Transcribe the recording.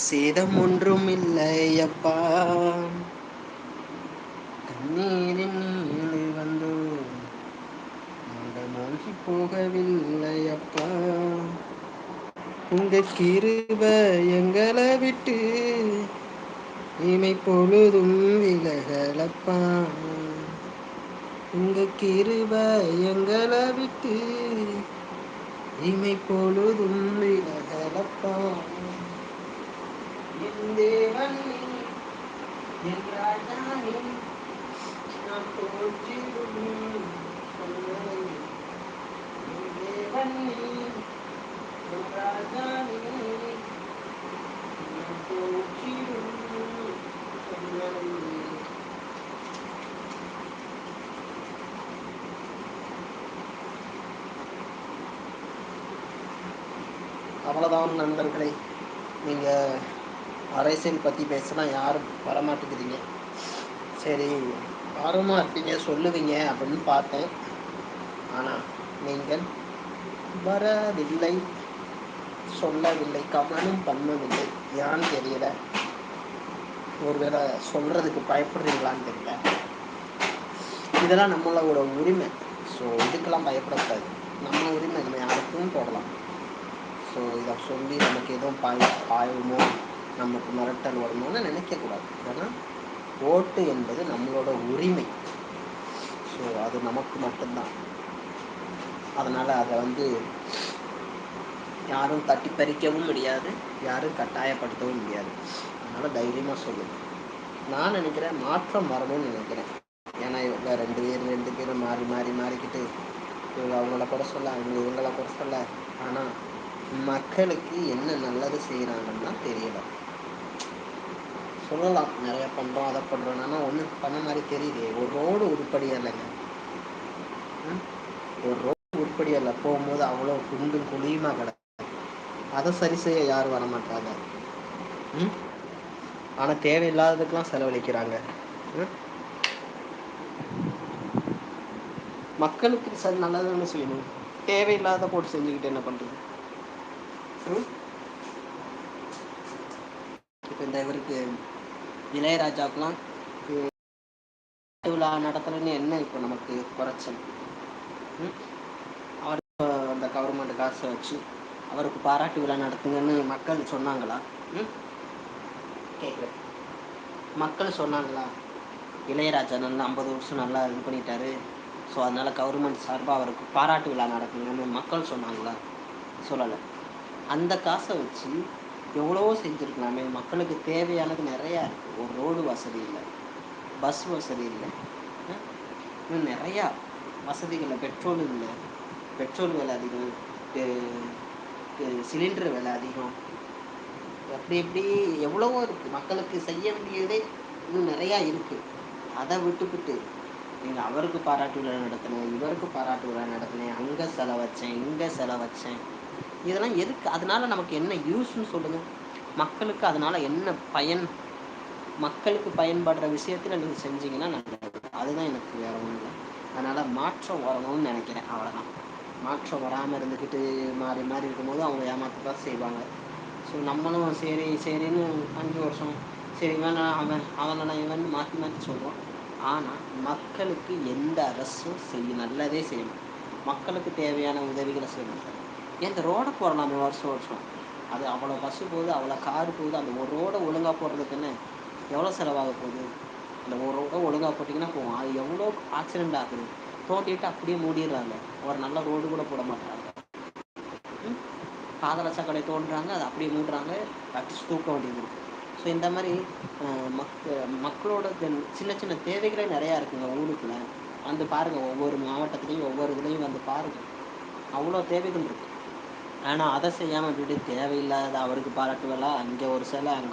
சேதம் ஒன்றும் இல்லை அப்பா கண்ணீரின் நீளை வந்தோம் போகவில்லை அப்பா உங்க கிருப எங்களை விட்டு இமை பொழுதும் விலகலப்பா. உங்க கிருப எங்களை விட்டு இமை பொழுதும் விலகலப்பா என் தேவன் என் ராஜா நான் போற்றிடும் சொன்னதை. என் தேவன் என் ராஜா நீ, நான் போற்றிடும் சொன்னதை. அவ்வளோதான் நண்பர்களே. நீங்கள் அரசியல் பற்றி பேசினா யாரும் வரமாட்டேங்கிறீங்க சரி ஆர்வமாக இருப்பீங்க சொல்லுவீங்க அப்படின்னு பார்த்தேன். ஆனால் நீங்கள் வரவில்லை சொல்லவில்லை கவனம் பண்ணவில்லை. ஏன்னு தெரியல. ஒருவேளை சொல்கிறதுக்கு பயப்படுறீங்களான்னு தெரியல. இதெல்லாம் நம்மளோட உரிமை. ஸோ இதுக்கெல்லாம் பயப்படக்கூடாது. நம்ம உரிமை நம்ம யாருக்கும் போடலாம். ஸோ இதை சொல்லி நமக்கு எதுவும் பாய் பாயமோ நமக்கு மிரட்டல் வருமோன்னு நினைக்கக்கூடாது. ஏன்னா ஓட்டு என்பது நம்மளோட உரிமை. ஸோ அது நமக்கு மட்டும்தான். அதனால் அதை வந்து யாரும் தட்டி பறிக்கவும் முடியாது யாரும் கட்டாயப்படுத்தவும் முடியாது. அதனால் தைரியமாக சொல்லுங்கள் நான் நினைக்கிறேன் மாற்றம் வரணும்னு நினைக்கிறேன். ஏன்னா இவங்க ரெண்டு பேர் ரெண்டு பேரும் மாறி மாறி மாறிக்கிட்டு இவங்க அவங்கள கூட சொல்ல அவங்க இவங்கள கூட சொல்ல. ஆனால் மக்களுக்கு என்ன நல்லது செய்கிறாங்கன்னா தெரியல. சொல்லலாம் நிறைய பண்ணுறோம் அதை பண்ணுறோம் ஆனால் ஒன்றும் பண்ண மாதிரி தெரியுது. ஒரு ரோடு உருப்படியாக இல்லைங்க ஒரு ரோடு உருப்படியாக இல்லை போகும்போது அவ்வளோ குண்டும் குழியுமாக கிடக்கு. அதை சரி செய்ய யாரும் வர மாட்டாங்க. ம்? ஆனால் தேவையில்லாததுக்கெல்லாம் செலவழிக்கிறாங்க. மக்களுக்கு சரி நல்லதுன்னு செய்யணும் தேவையில்லாத போட்டு செஞ்சுக்கிட்டு என்ன பண்ணுறது இப்போ இந்த இவருக்கு இளையராஜாக்கெலாம் விழா நடத்தலைன்னு என்ன இப்போ நமக்கு குறைச்சல்? ம்? அவர் அந்த கவர்மெண்ட் காசை வச்சு அவருக்கு பாராட்டு விழா நடத்துங்கன்னு மக்கள் சொன்னாங்களா? ம்? கேட்குறேன் மக்கள் சொன்னாங்களா? இளையராஜா நல்லா ஐம்பது வருஷம் நல்லா இது பண்ணிட்டாரு. ஸோ அதனால் கவர்மெண்ட் சார்பாக அவருக்கு பாராட்டு விழா நடக்குங்கன்னு மக்கள் சொன்னாங்களா? சொல்லலை. அந்த காசை வச்சு எவ்வளவோ செஞ்சுருக்கலாமே. மக்களுக்கு தேவையானது நிறையா இருக்குது ஒரு ரோடு வசதி இல்லை. பஸ் வசதி இல்லை. இன்னும் நிறையா வசதிகளில் பெட்ரோல் இல்லை. பெட்ரோல் விலை அதிகம். சிலிண்டர் விலை அதிகம். அப்படி இப்படி எவ்வளவோ இருக்குது மக்களுக்கு செய்ய வேண்டியதே இன்னும் நிறையா இருக்குது அதை விட்டுவிட்டு நீங்கள் அவருக்கு பாராட்டு விழா நடத்தினேன் இவருக்கு பாராட்டு விழா நடத்தினேன் அங்கே செலவச்சேன் இங்கே செலவச்சேன். இதெல்லாம் எதுக்கு? அதனால் நமக்கு என்ன யூஸ்ன்னு சொல்லுங்கள் மக்களுக்கு அதனால் என்ன பயன்? மக்களுக்கு பயன்படுற விஷயத்தில் நீங்கள் செஞ்சீங்கன்னா நல்லது. அதுதான் எனக்கு வேற ஒன்றும் இல்லை. அதனால் மாற்றம் வரணும்னு நினைக்கிறேன். அவ்வளோதான் மாற்றம் வராமல் இருந்துக்கிட்டு மாறி மாறி இருக்கும்போது அவங்க ஏமாத்த தான் செய்வாங்க. ஸோ நம்மளும் சரி சரின்னு அஞ்சு வருஷம் சரி வேணாம் அவன் அவனை இவன் மாற்றி மாற்றி சொல்கிறோம் ஆனால் மக்களுக்கு எந்த அரசும் செய்ய நல்லதே செய்யணும் மக்களுக்கு தேவையான உதவிகளை செய்யணும் இந்த ரோடை போடலாமே வருஷம் வருஷம்? அது அவ்வளோ பஸ்ஸு போகுது அவ்வளோ கார் போகுது அந்த ஒரு ரோடை ஒழுங்காக போடுறதுக்கு என்ன? எவ்வளோ செலவாக போகுது? அந்த ஒரு ரோடை ஒழுங்காக போட்டிங்கன்னா போகும். அது எவ்வளோ ஆக்சிடெண்ட் ஆகுது? தோண்டிட்டு அப்படியே மூடிடுறாங்க. ஒரு நல்ல ரோடு கூட போட மாட்டாங்க. ம்? சாக்கடை தோன்றாங்க அதை அப்படியே மூடுறாங்க. அடிச்சு தூக்க வேண்டியது ஸோ இந்த மாதிரி மக் மக்களோட தென்- சின்ன சின்ன தேவைகளே நிறையா இருக்குங்க ஊருக்குள்ள. வந்து பாருங்கள் ஒவ்வொரு மாவட்டத்துலேயும் ஒவ்வொரு இதுலேயும் வந்து பாருங்கள் அவ்வளோ தேவைகள் இருக்குது ஆனால் அதை செய்யாமல் விட்டுட்டு தேவையில்லாத அவருக்கு பாராட்டுவலா அங்கே ஒரு சிலை அங்கே